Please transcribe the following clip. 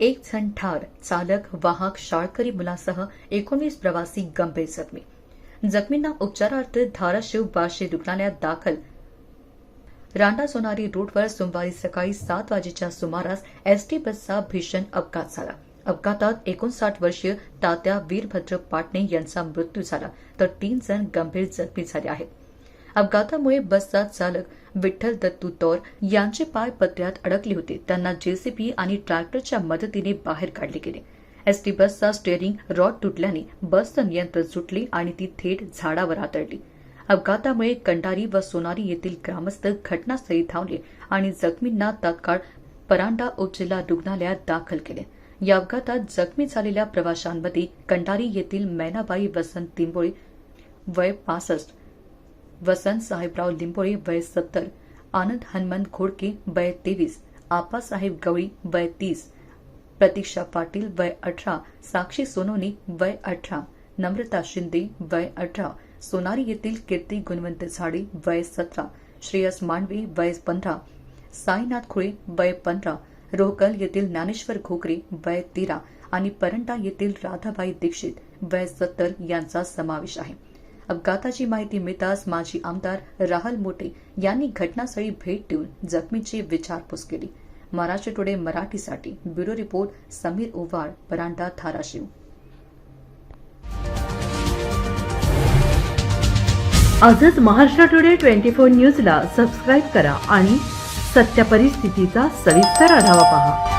एक जण ठार चालक वाहक शाळकरी मुलासह एकोणीस प्रवासी गंभीर जखमी. जखमींना उपचारार्थ धाराशिव बार्शी रुग्णालयात दाखल. रांडा सोनारी रोडवर सोमवारी सकाळी सात वाजेच्या सुमारास एसटी बसचा भीषण अपघात झाला. अपघातात एकोणसाठ वर्षीय तात्या वीरभद्र पाटणे यांचा मृत्यू झाला तर तीन जण गंभीर जखमी झाले आहेत. अपघातामुळे बसचा चालक विठ्ठल दत्तू तौर यांचे पाय पत्र्यात अडकले होते. त्यांना जेसीबी आणि ट्रॅक्टरच्या मदतीने बाहेर काढले गेले. एसटी बसचा स्टेअरिंग रॉड तुटल्याने बसचं नियंत्रण सुटले आणि ती थेट झाडावर आदळली अपघातामुळे कंडारी व सोनारी येथील ग्रामस्थ घटनास्थळी धावले आणि जखमींना तात्काळ परांडा उपजिल्हा रुग्णालयात दाखल केले. या अपघातात जखमी झालेल्या प्रवाशांमध्ये कंडारी येथील मैनाबाई वसंत तिंबोळे वय पासष्ट वसंत साहेबराव लिंबोळे वय सत्तर आनंद हनुमंत घोडके वय तेवीस आप्पासाहेब गवळी वय तीस प्रतीक्षा पाटील वय अठरा साक्षी सोनोनी वय अठरा नम्रता शिंदे वय अठरा सोनारी येथील कीर्ती गुणवंत झाडे वय सतरा श्रेयस मांडवी वय पंधरा साईनाथ खुळे वय पंधरा रोहकल येथील ज्ञानेश्वर घोकरे वय तेरा आणि परंडा येथील राधाबाई दीक्षित वय सत्तर यांचा समावेश आहे. अपघाताची माहिती मिळताच माजी आमदार राहल मोटे यांनी घटनास्थळी भेट देऊन जखमीची विचारपूस केली. महाराष्ट्र टुडे मराठीसाठी ब्युरो रिपोर्ट समीर ओवाळ परांडा धाराशिव. आजच महाराष्ट्र टुडे ट्वेंटी फोर न्यूजला सबस्क्राईब करा आणि सत्य परिस्थितीचा सविस्तर आढावा पहा.